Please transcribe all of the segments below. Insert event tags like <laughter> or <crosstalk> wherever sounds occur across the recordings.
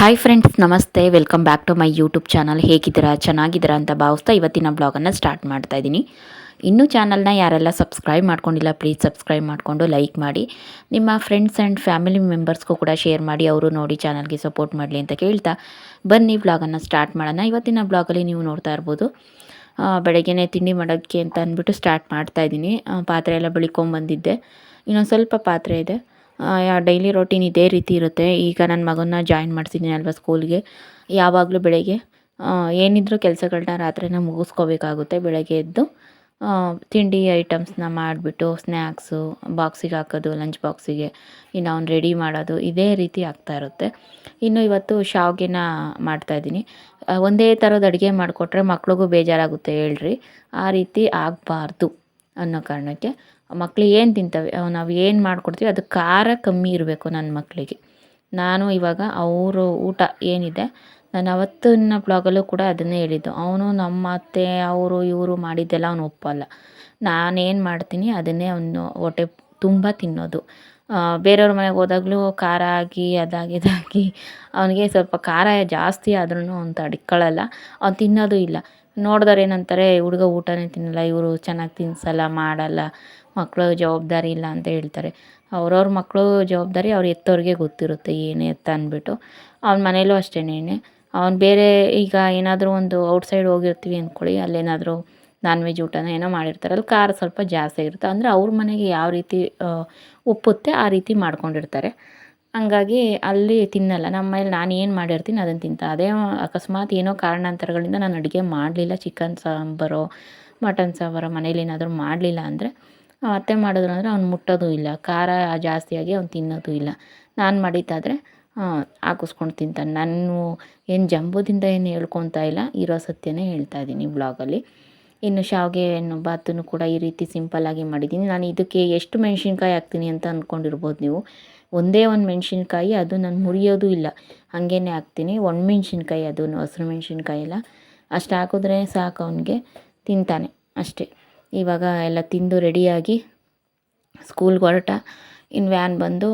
Hi friends ನಮಸ್ತೆ. Welcome back to my YouTube channel ಹೇಗಿದ್ದೀರಾ? ಚೆನ್ನಾಗಿದ್ದೀರಾ ಅಂತ ಭಾವಿಸ್ತಾ ಇವತ್ತಿನ ಬ್ಲಾಗನ್ನು ಸ್ಟಾರ್ಟ್ ಮಾಡ್ತಾ ಇದ್ದೀನಿ. ಇನ್ನೂ ಚಾನಲ್ನ ಯಾರೆಲ್ಲ ಸಬ್ಸ್ಕ್ರೈಬ್ ಮಾಡ್ಕೊಂಡಿಲ್ಲ ಪ್ಲೀಸ್ ಸಬ್ಸ್ಕ್ರೈಬ್ ಮಾಡಿಕೊಂಡು ಲೈಕ್ ಮಾಡಿ. ನಿಮ್ಮ ಫ್ರೆಂಡ್ಸ್ ಆ್ಯಂಡ್ ಫ್ಯಾಮಿಲಿ ಮೆಂಬರ್ಸ್ಗೂ ಕೂಡ ಶೇರ್ ಮಾಡಿ, ಅವರು ನೋಡಿ ಚಾನಲ್ಗೆ ಸಪೋರ್ಟ್ ಮಾಡಲಿ ಅಂತ ಕೇಳ್ತಾ ಬನ್ನಿ ಬ್ಲಾಗನ್ನು ಸ್ಟಾರ್ಟ್ ಮಾಡೋಣ. ಇವತ್ತಿನ ಬ್ಲಾಗಲ್ಲಿ ನೀವು ನೋಡ್ತಾ ಇರ್ಬೋದು ಬೆಳಗ್ಗೆ ತಿಂಡಿ ಮಾಡೋಕ್ಕೆ ಅಂತ ಅಂದ್ಬಿಟ್ಟು ಸ್ಟಾರ್ಟ್ ಮಾಡ್ತಾ ಇದ್ದೀನಿ. ಪಾತ್ರೆ ಎಲ್ಲ ಬೆಳಿಕೊಂಬಂದಿದ್ದೆ ಇನ್ನೊಂದು ಸ್ವಲ್ಪ ಪಾತ್ರೆ ಇದೆ. ಡೈಲಿ ರೊಟೀನ್ ಇದೇ ರೀತಿ ಇರುತ್ತೆ. ಈಗ ನನ್ನ ಮಗನ್ನ ಜಾಯಿನ್ ಮಾಡ್ತಿದ್ದೀನಿ ಅಲ್ವಾ ಸ್ಕೂಲ್ಗೆ ಯಾವಾಗಲೂ ಬೆಳಗ್ಗೆ ಏನಿದ್ರೂ ಕೆಲಸಗಳನ್ನ ರಾತ್ರಿನ ಮುಗಿಸ್ಕೋಬೇಕಾಗುತ್ತೆ ಬೆಳಗ್ಗೆ ಎದ್ದು. ತಿಂಡಿ ಐಟಮ್ಸ್ನ ಮಾಡಿಬಿಟ್ಟು ಸ್ನ್ಯಾಕ್ಸು ಬಾಕ್ಸಿಗೆ ಹಾಕೋದು ಲಂಚ್ ಬಾಕ್ಸಿಗೆ ಇನ್ನು ಅವ್ನು ರೆಡಿ ಮಾಡೋದು ಇದೇ ರೀತಿ ಆಗ್ತಾ ಇರುತ್ತೆ. ಇನ್ನು ಇವತ್ತು ಶಾವ್ಗೆನ ಮಾಡ್ತಾಯಿದ್ದೀನಿ ಒಂದೇ ಥರದ ಅಡುಗೆ ಮಾಡಿಕೊಟ್ರೆ ಮಕ್ಳಿಗೂ ಬೇಜಾರಾಗುತ್ತೆ ಹೇಳ್ರಿ. ಆ ರೀತಿ ಆಗಬಾರ್ದು ಅನ್ನೋ ಕಾರಣಕ್ಕೆ ಮಕ್ಳು ಏನು ತಿಂತವೆ ನಾವು ಏನು ಮಾಡಿಕೊಡ್ತೀವಿ, ಅದು ಖಾರ ಕಮ್ಮಿ ಇರಬೇಕು ನನ್ನ ಮಕ್ಕಳಿಗೆ ನಾನು ಇವಾಗ ಅವರು ಊಟ ಏನಿದೆ, ನಾನು ಅವತ್ತಿನ ಬ್ಲಾಗಲ್ಲೂ ಕೂಡ ಅದನ್ನೇ ಹೇಳಿದ್ದು. ಅವನು ನಮ್ಮ ಅತ್ತೆ, ಅವರು, ಇವರು ಮಾಡಿದ್ದೆಲ್ಲ ಅವನು ಒಪ್ಪಲ್ಲ. ನಾನೇನು ಮಾಡ್ತೀನಿ, ಅದನ್ನೇ ಅವನು ಹೊಟ್ಟೆ ತುಂಬ ತಿನ್ನೋದು. ಬೇರೆಯವ್ರ ಮನೆಗೆ ಹೋದಾಗಲೂ ಖಾರ ಆಗಿ, ಅದಾಗಿ, ಇದಾಗಿ, ಅವನಿಗೆ ಸ್ವಲ್ಪ ಖಾರ ಜಾಸ್ತಿ ಆದ್ರೂ ಅಂತ ತಡ್ಕೊಳ್ಳಲ್ಲ ಅವ್ನು ತಿನ್ನೋದು ಇಲ್ಲ. ನೋಡಿದವ್ರು ಏನಂತಾರೆ, ಹುಡುಗ ಊಟನೇ ತಿನ್ನಲ್ಲ, ಇವರು ಚೆನ್ನಾಗಿ ತಿನ್ನಿಸಲ್ಲ ಮಾಡಲ್ಲ ಮಕ್ಕಳು ಜವಾಬ್ದಾರಿ ಇಲ್ಲ ಅಂತ ಹೇಳ್ತಾರೆ. ಅವ್ರವ್ರ ಮಕ್ಕಳು ಜವಾಬ್ದಾರಿ ಅವ್ರು ಎತ್ತೋರಿಗೆ ಗೊತ್ತಿರುತ್ತೆ, ಏನು ಎತ್ತ ಅಂದ್ಬಿಟ್ಟು. ಅವ್ನ ಮನೇಲೂ ಅಷ್ಟೇನೆ. ಅವ್ನು ಬೇರೆ ಈಗ ಏನಾದರೂ ಒಂದು ಔಟ್ಸೈಡ್ ಹೋಗಿರ್ತೀವಿ ಅಂದ್ಕೊಳ್ಳಿ ಅಲ್ಲೇನಾದರೂ ನಾನ್ ವೆಜ್ ಊಟನ ಏನೋ ಮಾಡಿರ್ತಾರೆ. ಅಲ್ಲಿ ಖಾರ ಸ್ವಲ್ಪ ಜಾಸ್ತಿ ಇರುತ್ತೆ. ಅಂದರೆ ಅವ್ರ ಮನೆಗೆ ಯಾವ ರೀತಿ ಒಪ್ಪುತ್ತೆ ಆ ರೀತಿ ಮಾಡ್ಕೊಂಡಿರ್ತಾರೆ. ಹಂಗಾಗಿ ಅಲ್ಲಿ ತಿನ್ನಲ್ಲ. ನಮ್ಮ ಮನೇಲಿ ನಾನು ಏನು ಮಾಡಿರ್ತೀನಿ ಅದನ್ನು ತಿಂತ. ಅದೇ ಅಕಸ್ಮಾತ್ ಏನೋ ಕಾರಣಾಂತರಗಳಿಂದ ನಾನು ಅಡುಗೆ ಮಾಡಲಿಲ್ಲ. ಚಿಕನ್ ಸಾಂಬಾರೋ ಮಟನ್ ಸಾಂಬಾರೋ ಮನೇಲಿ ಏನಾದರೂ ಮಾಡಲಿಲ್ಲ ಅಂದರೆ ಅತ್ತೆ ಮಾಡಿದ್ರು ಅಂದರೆ ಅವ್ನು ಮುಟ್ಟೋದು ಇಲ್ಲ. ಖಾರ ಜಾಸ್ತಿಯಾಗಿ ಅವ್ನು ತಿನ್ನೋದು ಇಲ್ಲ. ನಾನು ಮಾಡಿದ್ದಾದರೆ ಹಾಕಿಸ್ಕೊಂಡು ತಿಂತಾನೆ. ನಾನು ಏನು ಜಂಬುದಿಂದ ಏನು ಹೇಳ್ಕೊತಾ ಇಲ್ಲ. ಇರೋ ಸತ್ಯನೇ ಹೇಳ್ತಾ ಇದ್ದೀನಿ ಬ್ಲಾಗಲ್ಲಿ ಇನ್ನು ಶಾವಿಗೆ ಹಣ್ಣು ಬಾತನ್ನು ಕೂಡ ಈ ರೀತಿ ಸಿಂಪಲ್ಲಾಗಿ ಮಾಡಿದ್ದೀನಿ. ನಾನು ಇದಕ್ಕೆ ಎಷ್ಟು ಮೆಣಸಿನ್ಕಾಯಿ ಹಾಕ್ತೀನಿ ಅಂತ ಅಂದ್ಕೊಂಡಿರ್ಬೋದು ನೀವು. ಒಂದೇ ಒಂದು ಮೆಣಸಿನ್ಕಾಯಿ, ಅದು ನಾನು ಮುರಿಯೋದು ಇಲ್ಲ. ಹಾಗೇ ಹಾಕ್ತೀನಿ. ಒಣ ಮೆಣಸಿನ್ಕಾಯಿ, ಅದು ಹಸಿರು ಮೆಣಸಿನ್ಕಾಯಿ ಎಲ್ಲ ಅಷ್ಟು ಹಾಕಿದ್ರೆ ಸಾಕು ಅವನಿಗೆ. ತಿಂತಾನೆ ಅಷ್ಟೇ. ಇವಾಗ ಎಲ್ಲ ತಿಂದು ರೆಡಿಯಾಗಿ ಸ್ಕೂಲ್ಗೆ ಹೊರಟ. ಇನ್ನು ವ್ಯಾನ್ ಬಂದು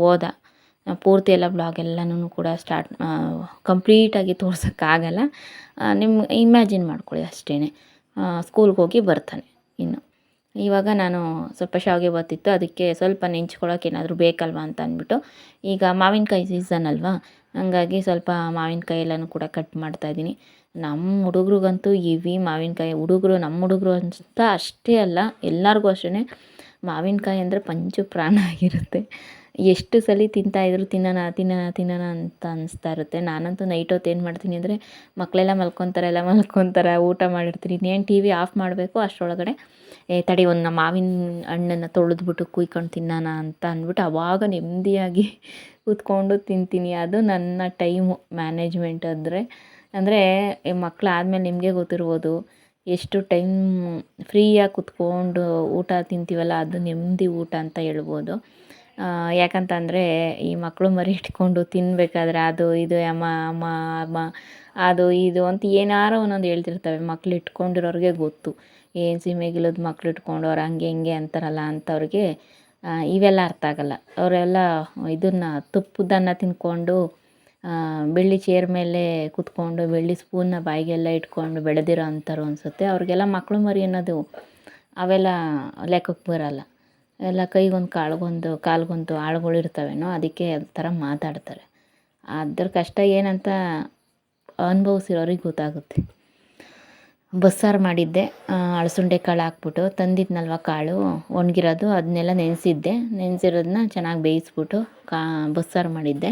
ಹೋದ ಪೂರ್ತಿ ಎಲ್ಲ ಬ್ಲಾಗ್ ಎಲ್ಲನೂ ಕೂಡ ಸ್ಟಾರ್ಟ್ ಕಂಪ್ಲೀಟಾಗಿ ತೋರ್ಸೋಕ್ಕಾಗಲ್ಲ. ನಿಮ್ಮ ಇಮ್ಯಾಜಿನ್ ಮಾಡ್ಕೊಳ್ಳಿ ಅಷ್ಟೇ ಸ್ಕೂಲ್ಗೆ ಹೋಗಿ ಬರ್ತಾನೆ ಇನ್ನು. ಇವಾಗ ನಾನು ಸ್ವಲ್ಪ ಶಾವಿಗೆ ಬತ್ತಿತ್ತು ಅದಕ್ಕೆ ಸ್ವಲ್ಪ ನೆಂಚ್ಕೊಳ್ಳೋಕೆ ಏನಾದರೂ ಬೇಕಲ್ವಾ ಅಂತ ಅಂದ್ಬಿಟ್ಟು. ಈಗ ಮಾವಿನಕಾಯಿ ಸೀಸನ್ ಅಲ್ವಾ, ಹಂಗಾಗಿ ಸ್ವಲ್ಪ ಮಾವಿನಕಾಯಿ ಎಲ್ಲನೂ ಕೂಡ ಕಟ್ ಮಾಡ್ತಾಯಿದ್ದೀನಿ ನಮ್ಮ ಹುಡುಗ್ರಿಗಂತೂ ಇವಿ ಮಾವಿನಕಾಯಿ, ಹುಡುಗರು ನಮ್ಮ ಹುಡುಗರು ಅಂತ ಅಷ್ಟೇ ಅಲ್ಲ, ಎಲ್ಲರಿಗೂ ಅಷ್ಟೇ ಮಾವಿನಕಾಯಿ ಅಂದರೆ ಪಂಚ ಪ್ರಾಣ ಆಗಿರುತ್ತೆ. ಎಷ್ಟು ಸಲ ತಿಂತಾಯಿದ್ರು ತಿನ್ನೋಣ ತಿನ್ನೋಣ ತಿನ್ನೋಣ ಅಂತ ಅನಿಸ್ತಾ ಇರುತ್ತೆ. ನಾನಂತೂ ನೈಟ್ ಹೊತ್ತು ಏನು ಮಾಡ್ತೀನಿ ಅಂದರೆ ಮಕ್ಕಳೆಲ್ಲ ಮಲ್ಕೊತಾರೆ, ಎಲ್ಲ ಮಲ್ಕೊತಾರೆ, ಊಟ ಮಾಡಿರ್ತೀನಿ. ಇನ್ನೇನು ಟಿ ವಿ ಆಫ್ ಮಾಡಬೇಕು, ಅಷ್ಟರೊಳಗಡೆ, ಏ ತಡಿ ಒಂದು ಮಾವಿನ ಹಣ್ಣನ್ನು ತೊಳೆದ್ಬಿಟ್ಟು ಕುಯ್ಕೊಂಡು ತಿನ್ನೋಣ ಅಂತ ಅಂದ್ಬಿಟ್ಟು ಆವಾಗ ನೆಮ್ಮದಿಯಾಗಿ <laughs> ಕೂತ್ಕೊಂಡು ತಿಂತೀನಿ. ಅದು ನನ್ನ ಟೈಮು ಮ್ಯಾನೇಜ್ಮೆಂಟ್ ಅಂದರೆ. ಅಂದರೆ ಮಕ್ಕಳು ಆದಮೇಲೆ ನಿಮಗೆ ಗೊತ್ತಿರ್ಬೋದು ಎಷ್ಟು ಟೈಮ್ ಫ್ರೀಯಾಗಿ ಕುತ್ಕೊಂಡು ಊಟ ತಿಂತೀವಲ್ಲ, ಅದು ನೆಮ್ಮದಿ ಊಟ ಅಂತ ಹೇಳ್ಬೋದು. ಯಾಕಂತಂದರೆ ಈ ಮಕ್ಕಳು ಮರಿ ಇಟ್ಕೊಂಡು ತಿನ್ನಬೇಕಾದ್ರೆ ಅದು ಇದು, ಅಮ್ಮ ಅಮ್ಮ ಅಮ್ಮ, ಅದು ಇದು ಅಂತ ಏನಾರೋ ಒಂದೊಂದು ಹೇಳ್ತಿರ್ತವೆ. ಮಕ್ಳು ಇಟ್ಕೊಂಡಿರೋರಿಗೆ ಗೊತ್ತು. ಏನು ಸಿ ಮಕ್ಳು ಇಟ್ಕೊಂಡು ಅವ್ರು ಹಂಗೆ ಹಿಂಗೆ ಅಂತಾರಲ್ಲ ಅಂಥವ್ರಿಗೆ ಇವೆಲ್ಲ ಅರ್ಥ ಆಗಲ್ಲ. ಅವರೆಲ್ಲ ಇದನ್ನು ತುಪ್ಪದನ್ನ ತಿನ್ಕೊಂಡು ಬೆಳ್ಳಿ ಚೇರ್ ಮೇಲೆ ಕುತ್ಕೊಂಡು, ಬೆಳ್ಳಿ ಸ್ಪೂನ್ನ ಬಾಯಿಗೆಲ್ಲ ಇಟ್ಕೊಂಡು ಬೆಳೆದಿರೋ ಅಂಥವ್ರು ಅನಿಸುತ್ತೆ. ಅವ್ರಿಗೆಲ್ಲ ಮಕ್ಕಳು ಮರಿ ಅನ್ನೋದು ಅವೆಲ್ಲ ಲೆಕ್ಕಕ್ಕೆ ಬರಲ್ಲ. ಎಲ್ಲ ಕೈಗೊಂದು ಕಾಳ್ಗೊಂದು ಕಾಲ್ಗೊಂದು ಆಳುಗಳು ಇರ್ತವೇನೋ ಅದಕ್ಕೆ ಆ ಥರ ಮಾತಾಡ್ತಾರೆ. ಅದ್ರ ಕಷ್ಟ ಏನಂತ ಅನುಭವಿಸಿರೋರಿಗೆ ಗೊತ್ತಾಗುತ್ತೆ. ಬಸ್ಸಾರು ಮಾಡಿದ್ದೆ ಅಳಸುಂಡೆ ಕಾಳು ಹಾಕ್ಬಿಟ್ಟು ತಂದಿದ್ನಲ್ವ ಕಾಳು, ಒಣಗಿರೋದು ಅದನ್ನೆಲ್ಲ ನೆನೆಸಿದ್ದೆ. ನೆನೆಸಿರೋದನ್ನ ಚೆನ್ನಾಗಿ ಬೇಯಿಸ್ಬಿಟ್ಟು ಕಾ, ಬಸ್ಸಾರು ಮಾಡಿದ್ದೆ.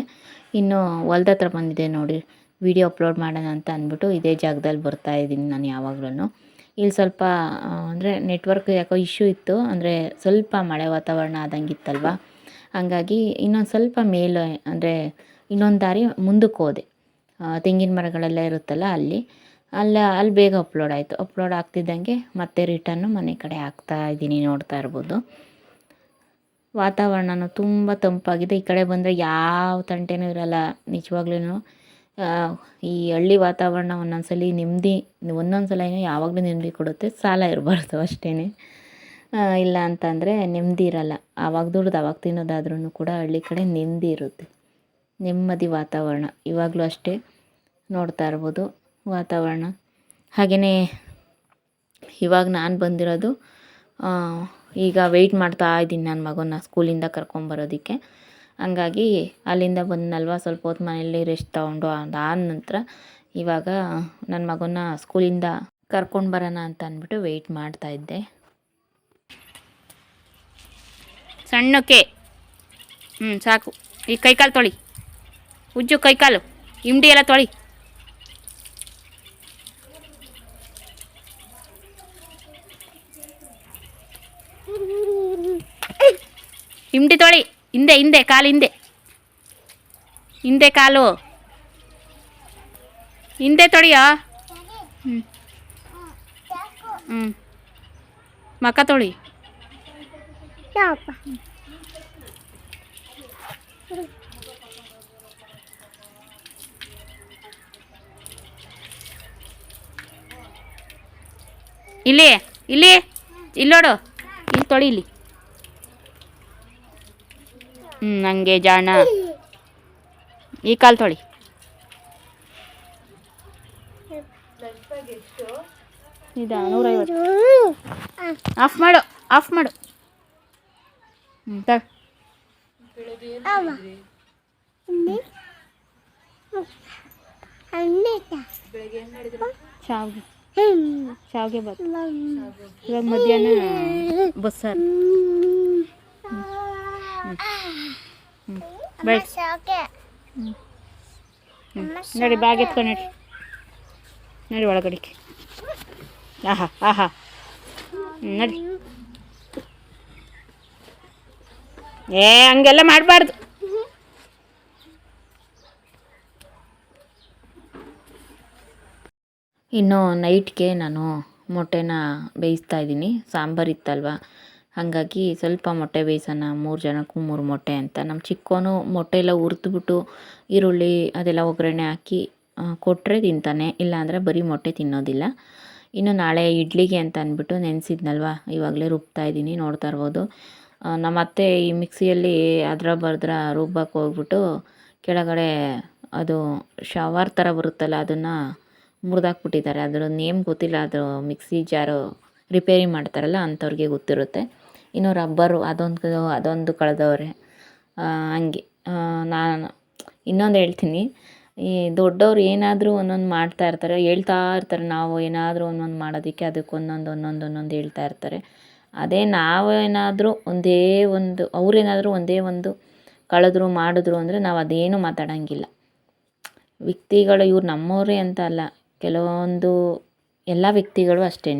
ಇನ್ನು ಹೊಲ್ದ ಹತ್ರ ಬಂದಿದ್ದೆ ನೋಡಿ, ವಿಡಿಯೋ ಅಪ್ಲೋಡ್ ಮಾಡೋಣ ಅಂತ ಅಂದ್ಬಿಟ್ಟು ಇದೇ ಜಾಗದಲ್ಲಿ ಬರ್ತಾ ಇದ್ದೀನಿ ನಾನು ಯಾವಾಗ್ಲೂ ಇಲ್ಲಿ ಸ್ವಲ್ಪ ಅಂದರೆ ನೆಟ್ವರ್ಕ್ ಯಾಕೋ ಇಶ್ಯೂ ಇತ್ತು. ಅಂದರೆ ಸ್ವಲ್ಪ ಮಳೆ ವಾತಾವರಣ ಆದಂಗಿತ್ತಲ್ವ? ಹಂಗಾಗಿ ಇನ್ನೊಂದು ಸ್ವಲ್ಪ ಮೇಲೆ, ಅಂದರೆ ಇನ್ನೊಂದು ದಾರಿ ಮುಂದಕ್ಕೆ ಹೋದೆ. ತೆಂಗಿನ ಮರಗಳೆಲ್ಲ ಇರುತ್ತಲ್ಲ ಅಲ್ಲಿ. ಅಲ್ಲ, ಅಲ್ಲಿ ಬೇಗ ಅಪ್ಲೋಡ್ ಆಯಿತು. ಅಪ್ಲೋಡ್ ಆಗ್ತಿದ್ದಂಗೆ ಮತ್ತೆ ರಿಟರ್ನು ಮನೆ ಕಡೆ ಹಾಕ್ತಾ ಇದ್ದೀನಿ ನೋಡ್ತಾ ಇರ್ಬೋದು. ವಾತಾವರಣನೂ ತುಂಬ ತಂಪಾಗಿದೆ. ಈ ಕಡೆ ಬಂದರೆ ಯಾವ ತಂಟೆನೂ ಇರಲ್ಲ. ನಿಜವಾಗ್ಲೂ ಈ ಹಳ್ಳಿ ವಾತಾವರಣ ಒಂದೊಂದು ಸಲ ನೆಮ್ಮದಿ ಒಂದೊಂದು ಸಲ ಯಾವಾಗಲೂ ನೆಮ್ಮದಿ ಕೊಡುತ್ತೆ, ಸಾಲ ಇರಬಾರ್ದು ಅಷ್ಟೇ ಇಲ್ಲ ಅಂತಂದರೆ ನೆಮ್ಮದಿ ಇರಲ್ಲ. ಆವಾಗ ದುಡ್ದು, ಆವಾಗ ತಿನ್ನೋದಾದ್ರೂ ಕೂಡ ಹಳ್ಳಿ ಕಡೆ ನೆಮ್ಮದಿ ಇರುತ್ತೆ. ನೆಮ್ಮದಿ ವಾತಾವರಣ. ಇವಾಗಲೂ ಅಷ್ಟೇ ನೋಡ್ತಾ ಇರ್ಬೋದು ವಾತಾವರಣ. ಹಾಗೆಯೇ ಇವಾಗ ನಾನು ಬಂದಿರೋದು ಈಗ ವೆಯ್ಟ್ ಮಾಡ್ತಾ ಇದ್ದೀನಿ ನನ್ನ ಮಗನ ಸ್ಕೂಲಿಂದ ಕರ್ಕೊಂಬರೋದಕ್ಕೆ ಹಂಗಾಗಿ ಅಲ್ಲಿಂದ ಬಂದ್ನಲ್ವ ಸ್ವಲ್ಪ ಹೊತ್ತು ಮನೆಯಲ್ಲಿ ರೆಸ್ಟ್ ತೊಗೊಂಡು ಅದಾದ ನಂತರ ಇವಾಗ ನನ್ನ ಮಗನ ಸ್ಕೂಲಿಂದ ಕರ್ಕೊಂಡು ಬರೋಣ ಅಂತ ಅಂದ್ಬಿಟ್ಟು ವೆಯ್ಟ್ ಮಾಡ್ತಾ ಇದ್ದೆ. ಸಣ್ಣಕ್ಕೆ. ಹ್ಞೂ ಸಾಕು. ಈ ಕೈಕಾಲು ತೊಳಿ. ಉಜ್ಜು ಕೈಕಾಲು. ಇಂಡಿ ಎಲ್ಲ ತೊಳಿ. ಇಂಡಿ ತೊಳಿ. ಹಿಂದೆ ಹಿಂದೆ ಕಾಲು ಹಿಂದೆ. ಹಿಂದೆ ಕಾಲು. ಹಿಂದೆ ತೊಳಿಯೋ ಹ್ಞೂ ಹ್ಞೂ ಮಕ್ಕ ತೊಳಿ. ಇಲ್ಲಿ ಇಲ್ಲಿ ಇಲ್ಲೋಡು ಇಲ್ಲಿ ತೊಳಿ ಇಲ್ಲಿ. ಹ್ಞೂ ಹಂಗೆ ಜಾಣ. ಈ ಕಾಲು ತೊಳಿ. ಇದಾ ನೂರೈವತ್ತು. ಆಫ್ ಮಾಡು ಆಫ್ ಮಾಡು. ಹ್ಞೂ ತಗ. ಶಾವ್ಗೆ. ಮಧ್ಯಾಹ್ನ ಬಸ್ಸಾರು. ನೋಡಿ ಬ್ಯಾಗ್ ಎತ್ಕೊಂಡು ನೋಡಿ. ನೋಡಿ ಒಳಗಡೆಗೆ ಆಹಾ ಆಹಾ. ನಡಿ. ಏ ಹಂಗೆಲ್ಲ ಮಾಡಬಾರ್ದು. ಇನ್ನು ನೈಟ್ಗೆ ನಾನು ಮೊಟ್ಟೆನ ಬೇಯಿಸ್ತಾ ಇದ್ದೀನಿ. ಸಾಂಬಾರು ಇತ್ತಲ್ವ? ಹಾಗಾಗಿ ಸ್ವಲ್ಪ ಮೊಟ್ಟೆ ಬೇಯಿಸೋಣ, ಮೂರು ಜನಕ್ಕೂ ಮೂರು ಮೊಟ್ಟೆ ಅಂತ. ನಮ್ಮ ಚಿಕ್ಕೋನು ಮೊಟ್ಟೆ ಎಲ್ಲ ಹುರಿದ್ಬಿಟ್ಟು ಈರುಳ್ಳಿ ಅದೆಲ್ಲ ಒಗ್ಗರಣೆ ಹಾಕಿ ಕೊಟ್ಟರೆ ತಿಂತಾನೆ, ಇಲ್ಲಾಂದರೆ ಬರೀ ಮೊಟ್ಟೆ ತಿನ್ನೋದಿಲ್ಲ. ಇನ್ನು ನಾಳೆ ಇಡ್ಲಿಗೆ ಅಂತ ಅಂದ್ಬಿಟ್ಟು ನೆನೆಸಿದ್ನಲ್ವ, ಇವಾಗಲೇ ರುಬ್ತಾ ಇದ್ದೀನಿ, ನೋಡ್ತಾ ಇರ್ಬೋದು. ನಮ್ಮ ಅತ್ತೆ ಈ ಮಿಕ್ಸಿಯಲ್ಲಿ ಅದರ ಬರ್ದ್ರ ರುಬ್ಬಕ್ಕೆ ಹೋಗ್ಬಿಟ್ಟು ಕೆಳಗಡೆ ಅದು ಶವರ್ ಥರ ಬರುತ್ತಲ್ಲ, ಅದನ್ನು ಮುರಿದಾಕ್ಬಿಟ್ಟಿದ್ದಾರೆ. ಅದ್ರ ನೇಮ್ ಗೊತ್ತಿಲ್ಲ, ಅದು ಮಿಕ್ಸಿ ಜಾರು ರಿಪೇರಿ ಮಾಡ್ತಾರಲ್ಲ, ಅಂಥವ್ರಿಗೆ ಗೊತ್ತಿರುತ್ತೆ. ಇನ್ನು ರಬ್ಬರು ಅದೊಂದು ಅದೊಂದು ಕಳೆದವ್ರೆ. ಹಂಗೆ. ನಾನು ಇನ್ನೊಂದು ಹೇಳ್ತೀನಿ. ಈ ದೊಡ್ಡವ್ರು ಏನಾದರೂ ಒಂದೊಂದು ಮಾಡ್ತಾ ಇರ್ತಾರೆ, ಹೇಳ್ತಾ ಇರ್ತಾರೆ, ನಾವು ಏನಾದರೂ ಒಂದೊಂದು ಮಾಡೋದಕ್ಕೆ ಅದಕ್ಕೆ ಒಂದೊಂದು ಒಂದೊಂದು ಒಂದೊಂದು ಹೇಳ್ತಾ ಇರ್ತಾರೆ. ಅದೇ ನಾವೇನಾದರೂ ಒಂದೇ ಒಂದು, ಅವರೇನಾದರೂ ಒಂದೇ ಒಂದು ಕಳೆದ್ರು, ಮಾಡಿದ್ರು ಅಂದರೆ ನಾವು ಅದೇನು ಮಾತಾಡೋಂಗಿಲ್ಲ. ವ್ಯಕ್ತಿಗಳು ಇವ್ರು ನಮ್ಮವರೇ ಅಂತ ಅಲ್ಲ, ಕೆಲವೊಂದು ಎಲ್ಲ ವ್ಯಕ್ತಿಗಳು ಅಷ್ಟೇ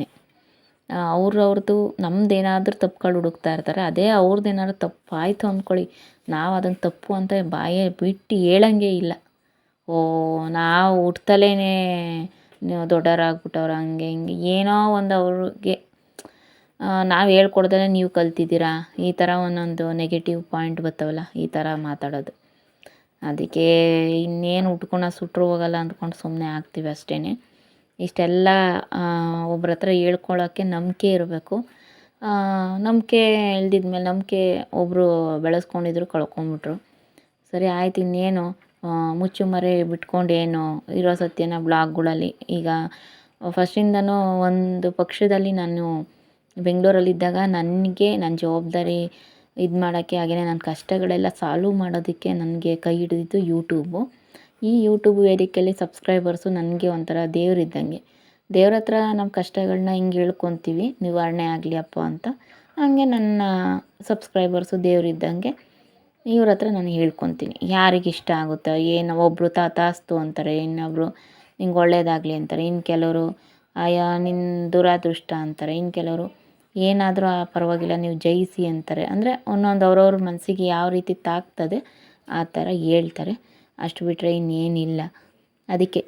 ಅವ್ರವ್ರದ್ದು ನಮ್ಮದೇನಾದ್ರೂ ತಪ್ಪುಗಳು ಹುಡುಕ್ತಾ ಇರ್ತಾರೆ, ಅದೇ ಅವ್ರದ್ದೇನಾದ್ರು ತಪ್ಪಾಯಿತು ಅಂದ್ಕೊಳ್ಳಿ ನಾವು ಅದನ್ನು ತಪ್ಪು ಅಂತ ಬಾಯೇ ಬಿಟ್ಟು ಹೇಳಂಗೆ ಇಲ್ಲ. ಓ, ನಾವು ಹುಟ್ತಲೇ ದೊಡ್ಡವರಾಗ್ಬಿಟ್ಟವ್ರು, ಹಂಗೆ ಹಿಂಗೆ ಏನೋ ಒಂದು ಅವ್ರಿಗೆ. ನಾವು ಹೇಳ್ಕೊಡ್ದಲೇ ನೀವು ಕಲ್ತಿದ್ದೀರಾ? ಈ ಥರ ಒಂದೊಂದು ನೆಗೆಟಿವ್ ಪಾಯಿಂಟ್ ಬರ್ತಾವಲ್ಲ ಈ ಥರ ಮಾತಾಡೋದು. ಅದಕ್ಕೆ ಇನ್ನೇನು ಉಟ್ಕೊಂಡು ಸುಟ್ಟರು ಹೋಗಲ್ಲ ಅಂದ್ಕೊಂಡು ಸುಮ್ಮನೆ ಆಗ್ತೀವಿ ಅಷ್ಟೇ ಇಷ್ಟೆಲ್ಲ ಒಬ್ರ ಹತ್ರ ಹೇಳ್ಕೊಳ್ಳೋಕ್ಕೆ ನಂಬಿಕೆ ಇರಬೇಕು. ನಂಬಿಕೆ ಇಲ್ದಿದ್ಮೇಲೆ ನಂಬಿಕೆ ಒಬ್ಬರು ಬೆಳೆಸ್ಕೊಂಡಿದ್ರು ಕಳ್ಕೊಂಬಿಟ್ರು. ಸರಿ, ಆಯ್ತು, ಇನ್ನೇನು ಮುಚ್ಚು ಮುಚ್ಚುಮರೆ ಬಿಟ್ಕೊಂಡೇನು ಇರೋ ಸತ್ಯನ ಬ್ಲಾಗ್ಗಳಲ್ಲಿ. ಈಗ ಫಸ್ಟಿಂದನೂ ಒಂದು ಪಕ್ಷದಲ್ಲಿ ನಾನು ಬೆಂಗಳೂರಲ್ಲಿದ್ದಾಗ ನನಗೆ ನನ್ನ ಜವಾಬ್ದಾರಿ ಇದು ಮಾಡೋಕ್ಕೆ ಹಾಗೆಯೇ ನನ್ನ ಕಷ್ಟಗಳೆಲ್ಲ ಸಾಲ್ವ್ ಮಾಡೋದಕ್ಕೆ ನನಗೆ ಕೈ ಹಿಡಿದಿದ್ದು ಯೂಟ್ಯೂಬು ಈ ಯೂಟ್ಯೂಬ್ ವೇದಿಕೆಯಲ್ಲಿ ಸಬ್ಸ್ಕ್ರೈಬರ್ಸು ನನಗೆ ಒಂಥರ ದೇವರಿದ್ದಂಗೆ ದೇವ್ರ ಹತ್ರ ನಮ್ಮ ಕಷ್ಟಗಳನ್ನ ಹಿಂಗೆ ಹೇಳ್ಕೊತೀವಿ, ನಿವಾರಣೆ ಆಗಲಿ ಅಪ್ಪ ಅಂತ. ಹಾಗೆ ನನ್ನ ಸಬ್ಸ್ಕ್ರೈಬರ್ಸು ದೇವರಿದ್ದಂಗೆ ಇವ್ರ ಹತ್ರ ನಾನು ಹೇಳ್ಕೊತೀನಿ. ಯಾರಿಗೆ ಇಷ್ಟ ಆಗುತ್ತೋ, ಏನು ಒಬ್ಬರು ತಾತಾಸ್ತು ಅಂತಾರೆ ಇನ್ನೊಬ್ಬರು ನಿಂಗೆ ಒಳ್ಳೇದಾಗಲಿ ಅಂತಾರೆ ಇನ್ನು ಕೆಲವರು ಅಯ್ಯೋ ನಿನ್ನ ದುರಾದೃಷ್ಟ ಅಂತಾರೆ ಇನ್ನು ಕೆಲವರು ಏನಾದರೂ ಪರವಾಗಿಲ್ಲ ನೀವು ಜಯಿಸಿ ಅಂತಾರೆ. ಅಂದರೆ ಒಂದೊಂದು ಅವ್ರವ್ರ ಮನಸ್ಸಿಗೆ ಯಾವ ರೀತಿ ತಾಕ್ತದೆ ಆ ಥರ ಹೇಳ್ತಾರೆ. ಅಷ್ಟು ಬಿಟ್ಟರೆ ಇನ್ನೇನಿಲ್ಲ. ಅದಕ್ಕೆ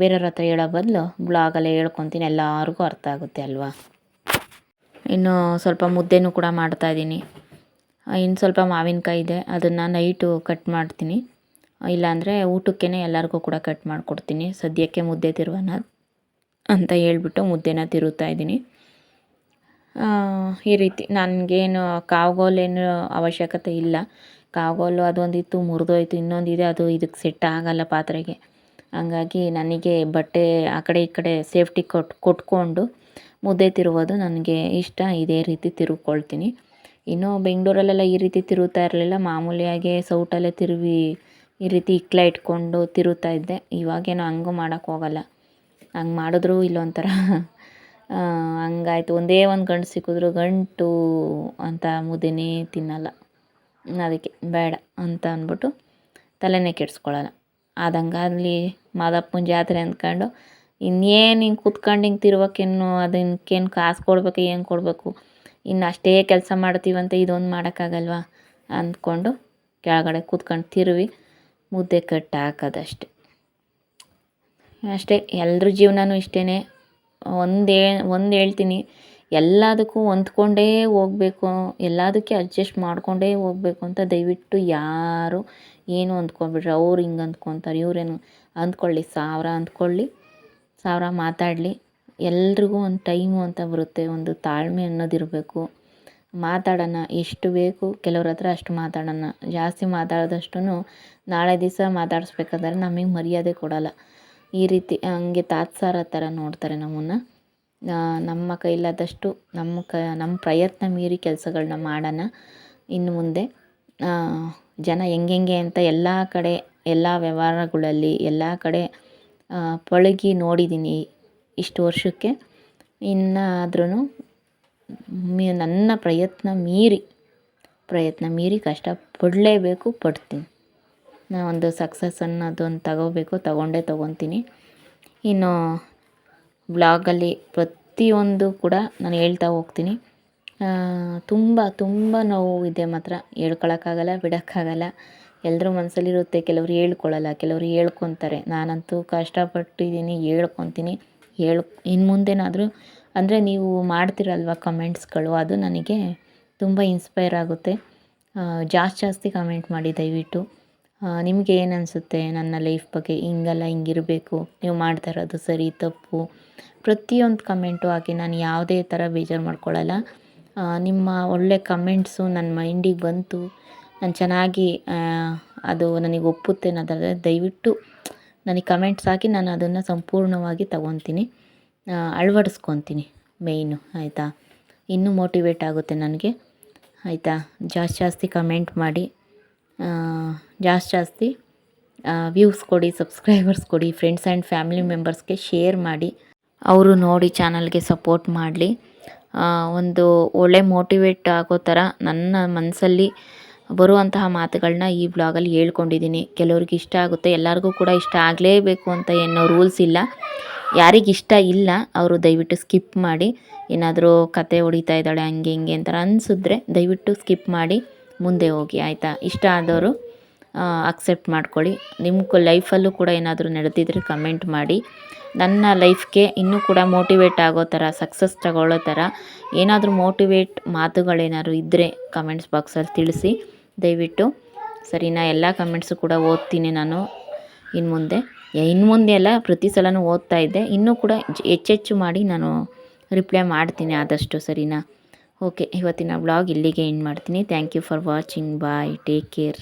ಬೇರೆಯವ್ರ ಹತ್ರ ಹೇಳೋ ಬದಲು ಬ್ಲಾಗಲ್ಲೇ ಹೇಳ್ಕೊತೀನಿ, ಎಲ್ಲರಿಗೂ ಅರ್ಥ ಆಗುತ್ತೆ ಅಲ್ವಾ? ಇನ್ನು ಸ್ವಲ್ಪ ಮುದ್ದೆನೂ ಕೂಡ ಮಾಡ್ತಾಯಿದ್ದೀನಿ ಇನ್ನು ಸ್ವಲ್ಪ ಮಾವಿನಕಾಯಿ ಇದೆ, ಅದನ್ನು ನೈಟು ಕಟ್ ಮಾಡ್ತೀನಿ. ಇಲ್ಲಾಂದರೆ ಊಟಕ್ಕೇ ಎಲ್ಲರಿಗೂ ಕೂಡ ಕಟ್ ಮಾಡಿಕೊಡ್ತೀನಿ. ಸದ್ಯಕ್ಕೆ ಮುದ್ದೆ ತಿರುವನ ಅಂತ ಹೇಳ್ಬಿಟ್ಟು ಮುದ್ದೆನ ತಿರುತ್ತಾ ಇದ್ದೀನಿ. ಈ ರೀತಿ ನನಗೇನು ಕಾವುಗೋಲೇನು ಅವಶ್ಯಕತೆ ಇಲ್ಲ. ಕಾಗೋಲು ಅದೊಂದಿತ್ತು, ಮುರಿದೋಯ್ತು, ಇನ್ನೊಂದಿದೆ ಅದು ಇದಕ್ಕೆ ಸೆಟ್ ಆಗಲ್ಲ ಪಾತ್ರೆಗೆ. ಹಂಗಾಗಿ ನನಗೆ ಬಟ್ಟೆ ಆ ಕಡೆ ಈ ಕಡೆ ಸೇಫ್ಟಿ ಕೊಟ್ಟು ಕೊಟ್ಕೊಂಡು ಮುದ್ದೆ ತಿರುವುದು ನನಗೆ ಇಷ್ಟ, ಇದೇ ರೀತಿ ತಿರುವ್ಕೊಳ್ತೀನಿ ಇನ್ನು ಬೆಂಗಳೂರಲ್ಲೆಲ್ಲ ಈ ರೀತಿ ತಿರುವುತ್ತಾ ಇರಲಿಲ್ಲ, ಮಾಮೂಲಿಯಾಗಿ ಸೌಟಲ್ಲೇ ತಿರುವಿ ಈ ರೀತಿ ಇಕ್ಲ ಇಟ್ಕೊಂಡು ತಿರುತ್ತಾ ಇದ್ದೆ. ಇವಾಗೇನು ಹಂಗೂ ಮಾಡೋಕ್ಕೆ ಹೋಗಲ್ಲ. ಹಂಗೆ ಮಾಡಿದ್ರು ಇಲ್ಲೊಂಥರ. ಹಂಗಾಯ್ತು. ಒಂದೇ ಒಂದು ಗಂಟು ಸಿಕ್ಕಿದ್ರು ಗಂಟು ಅಂತ ಮುದ್ದೆನೇ ತಿನ್ನಲ್ಲ. ಅದಕ್ಕೆ ಬೇಡ ಅಂತ ಅಂದ್ಬಿಟ್ಟು ತಲೆನೇ ಆದಂಗೆ ಅಲ್ಲಿ ಮಾದಪ್ಪನ ಜಾತ್ರೆ ಅಂದ್ಕೊಂಡು ಇನ್ನೇನು ಹಿಂಗೆ ಕೂತ್ಕೊಂಡು ಹಿಂಗೆ ತಿರ್ಬೇಕೇನು ಅದಕ್ಕೇನು ಕಾಸು ಕೊಡಬೇಕು, ಏನು ಕೊಡಬೇಕು, ಇನ್ನು ಅಷ್ಟೇ ಕೆಲಸ ಮಾಡ್ತೀವಂತ ಇದೊಂದು ಮಾಡೋಕ್ಕಾಗಲ್ವಾ ಅಂದ್ಕೊಂಡು ಕೆಳಗಡೆ ಕೂತ್ಕೊಂಡು ತಿರುವಿ ಮುದ್ದೆ ಕಟ್ಟಿ ಹಾಕೋದಷ್ಟೆ ಅಷ್ಟೇ ಎಲ್ಲರ ಜೀವನನೂ ಇಷ್ಟೇ ಒಂದೇ, ಒಂದು ಹೇಳ್ತೀನಿ. ಎಲ್ಲದಕ್ಕೂ ಹೊಂದ್ಕೊಂಡೇ ಹೋಗ್ಬೇಕು, ಎಲ್ಲದಕ್ಕೆ ಅಡ್ಜಸ್ಟ್ ಮಾಡಿಕೊಂಡೇ ಹೋಗ್ಬೇಕು ಅಂತ ದಯವಿಟ್ಟು ಯಾರು ಏನು ಅಂದ್ಕೊಬೇಡ್ರಿ. ಅವ್ರು ಹಿಂಗೆ ಅಂದ್ಕೊತಾರೆ, ಇವ್ರೇನು ಅಂದ್ಕೊಳ್ಳಿ, ಸಾವಿರ ಅಂದ್ಕೊಳ್ಳಿ, ಸಾವಿರ ಮಾತಾಡಲಿ. ಎಲ್ರಿಗೂ ಒಂದು ಟೈಮು ಅಂತ ಬರುತ್ತೆ, ಒಂದು ತಾಳ್ಮೆ ಅನ್ನೋದಿರಬೇಕು ಮಾತಾಡೋಣ, ಎಷ್ಟು ಬೇಕು, ಕೆಲವ್ರ ಹತ್ರ ಅಷ್ಟು ಮಾತಾಡೋಣ. ಜಾಸ್ತಿ ಮಾತಾಡಿದಷ್ಟು ನಾಳೆ ದಿವಸ ಮಾತಾಡಿಸ್ಬೇಕಾದ್ರೆ ನಮಗೆ ಮರ್ಯಾದೆ ಕೊಡೋಲ್ಲ. ಈ ರೀತಿ ಹಂಗೆ ತಾತ್ಸಾರ ಥರ ನೋಡ್ತಾರೆ ನಮ್ಮನ್ನು. ನಮ್ಮ ಕೈಲಾದಷ್ಟು ನಮ್ಮ ಕ, ನಮ್ಮ ಪ್ರಯತ್ನ ಮೀರಿ ಕೆಲಸಗಳ್ನ ಮಾಡೋಣ. ಇನ್ನು ಮುಂದೆ ಜನ ಹೆಂಗೆಂಗೆ ಅಂತ ಎಲ್ಲ ಕಡೆ, ಎಲ್ಲ ವ್ಯವಹಾರಗಳಲ್ಲಿ ಎಲ್ಲ ಕಡೆ ಪಳಗಿ ನೋಡಿದ್ದೀನಿ ಇಷ್ಟು ವರ್ಷಕ್ಕೆ. ಇನ್ನಾದ್ರೂ ಮಿ, ನನ್ನ ಪ್ರಯತ್ನ ಮೀರಿ ಪ್ರಯತ್ನ ಮೀರಿ ಕಷ್ಟ ಪಡಲೇಬೇಕು ಪಡ್ತೀನಿ. ನಾನು ಒಂದು ಸಕ್ಸಸ್ ಅನ್ನೋದೊಂದು ತಗೋಬೇಕು, ತಗೊಂಡೇ ತಗೊತೀನಿ. ಇನ್ನು ಬ್ಲಾಗಲ್ಲಿ ಪ್ರತಿಯೊಂದು ಕೂಡ ನಾನು ಹೇಳ್ತಾ ಹೋಗ್ತೀನಿ. ತುಂಬ ತುಂಬ ನೋವು ಇದೆ ಮಾತ್ರ. ಹೇಳ್ಕೊಳಕ್ಕಾಗಲ್ಲ, ಬಿಡೋಕ್ಕಾಗಲ್ಲ. ಎಲ್ಲರ ಮನಸ್ಸಲ್ಲಿರುತ್ತೆ ಕೆಲವರು ಹೇಳ್ಕೊಳ್ಳಲ್ಲ ಕೆಲವರು ಹೇಳ್ಕೊತಾರೆ. ನಾನಂತೂ ಕಷ್ಟಪಟ್ಟಿದ್ದೀನಿ, ಹೇಳ್ಕೊತೀನಿ. ಹೇಳ್ ಇನ್ನು ಮುಂದೇನಾದರೂ ಅಂದರೆ ನೀವು ಮಾಡ್ತಿರಲ್ವ ಕಮೆಂಟ್ಸ್ಗಳು? ಅದು ನನಗೆ ತುಂಬ ಇನ್ಸ್ಪೈರ್ ಆಗುತ್ತೆ. ಜಾಸ್ತಿ ಜಾಸ್ತಿ ಕಮೆಂಟ್ ಮಾಡಿ ದಯವಿಟ್ಟು. ನಿಮಗೆ ಏನು ಅನಿಸುತ್ತೆ ನನ್ನ ಲೈಫ್ ಬಗ್ಗೆ? ಹಿಂಗಲ್ಲ ಹಿಂಗಿರಬೇಕು. ನೀವು ಮಾಡ್ತಾ ಇರೋದು ಸರಿ, ತಪ್ಪು. ಪ್ರತಿಯೊಂದು ಕಮೆಂಟು ಹಾಕಿ ನಾನು ಯಾವುದೇ ಥರ ಬೇಜಾರು ಮಾಡ್ಕೊಳ್ಳಲ್ಲ ನಿಮ್ಮ ಒಳ್ಳೆ ಕಮೆಂಟ್ಸು ನನ್ನ ಮೈಂಡಿಗೆ ಬಂತು. ನಾನು ಚೆನ್ನಾಗಿ ಅದು ನನಗೆ ಒಪ್ಪುತ್ತೆ ಅನ್ನೋದಾದರೆ ದಯವಿಟ್ಟು ನನಗೆ ಕಮೆಂಟ್ಸ್ ಹಾಕಿ ನಾನು ಅದನ್ನು ಸಂಪೂರ್ಣವಾಗಿ ತಗೊತೀನಿ. ಅಳವಡಿಸ್ಕೊತೀನಿ ಮೇಯ್ನು ಆಯಿತಾ? ಇನ್ನೂ ಮೋಟಿವೇಟ್ ಆಗುತ್ತೆ ನನಗೆ. ಆಯಿತಾ? ಜಾಸ್ತಿ ಜಾಸ್ತಿ ಕಮೆಂಟ್ ಮಾಡಿ. ಜಾಸ್ತಿ ಜಾಸ್ತಿ ವ್ಯೂಸ್ ಕೊಡಿ ಸಬ್ಸ್ಕ್ರೈಬರ್ಸ್ ಕೊಡಿ ಫ್ರೆಂಡ್ಸ್ ಆ್ಯಂಡ್ ಫ್ಯಾಮಿಲಿ ಮೆಂಬರ್ಸ್ಗೆ ಶೇರ್ ಮಾಡಿ. ಅವರು ನೋಡಿ ಚಾನಲ್ಗೆ ಸಪೋರ್ಟ್ ಮಾಡಲಿ. ಒಂದು ಒಳ್ಳೆ ಮೋಟಿವೇಟ್ ಆಗೋ ಥರ ನನ್ನ ಮನಸ್ಸಲ್ಲಿ ಬರುವಂತಹ ಮಾತುಗಳನ್ನ ಈ ಬ್ಲಾಗಲ್ಲಿ ಹೇಳ್ಕೊಂಡಿದ್ದೀನಿ. ಕೆಲವ್ರಿಗೆ ಇಷ್ಟ ಆಗುತ್ತೆ, ಎಲ್ಲರಿಗೂ ಕೂಡ ಇಷ್ಟ ಆಗಲೇಬೇಕು ಅಂತ ಏನೋ ರೂಲ್ಸ್ ಇಲ್ಲ. ಯಾರಿಗೆ ಇಷ್ಟ ಇಲ್ಲ, ಅವರು ದಯವಿಟ್ಟು ಸ್ಕಿಪ್ ಮಾಡಿ. ಏನಾದರೂ ಕತೆ ಹೊಡಿತಾ ಇದ್ದಾಳೆ, ಹಂಗೆ ಹಿಂಗೆ ಅಂತ ಅನಿಸಿದ್ರೆ ದಯವಿಟ್ಟು ಸ್ಕಿಪ್ ಮಾಡಿ, ಮುಂದೆ ಹೋಗಿ, ಆಯಿತಾ? ಇಷ್ಟ ಆದವರು ಅಕ್ಸೆಪ್ಟ್ ಮಾಡ್ಕೊಳ್ಳಿ. ನಿಮ್ಮ ಲೈಫಲ್ಲೂ ಕೂಡ ಏನಾದರೂ ನಡೆದಿದ್ರೆ ಕಮೆಂಟ್ ಮಾಡಿ. ನನ್ನ ಲೈಫ್ಗೆ ಇನ್ನೂ ಕೂಡ ಮೋಟಿವೇಟ್ ಆಗೋ ಥರ ಸಕ್ಸಸ್ ತಗೊಳ್ಳೋ ಥರ ಏನಾದರೂ ಮೋಟಿವೇಟ್ ಮಾತುಗಳೇನಾದ್ರು ಇದ್ದರೆ ಕಮೆಂಟ್ಸ್ ಬಾಕ್ಸಲ್ಲಿ ತಿಳಿಸಿ. ದಯವಿಟ್ಟು ಸರಿನಾ, ಎಲ್ಲ ಕಮೆಂಟ್ಸು ಕೂಡ ಓದ್ತೀನಿ ನಾನು. ಇನ್ನು ಮುಂದೆ. ಇನ್ನು ಮುಂದೆ ಎಲ್ಲ ಪ್ರತಿ ಸಲನೂ ಓದ್ತಾ ಇದ್ದೆ. ಇನ್ನೂ ಕೂಡ ಹೆಚ್ಚೆಚ್ಚು ಮಾಡಿ ನಾನು ರಿಪ್ಲೈ ಮಾಡ್ತೀನಿ ಆದಷ್ಟು ಸರಿನಾ. ಓಕೆ ಇವತ್ತಿನ ಬ್ಲಾಗ್ ಇಲ್ಲಿಗೆ ಎಂಡ್ ಮಾಡ್ತೀನಿ. Thank you for watching bye take care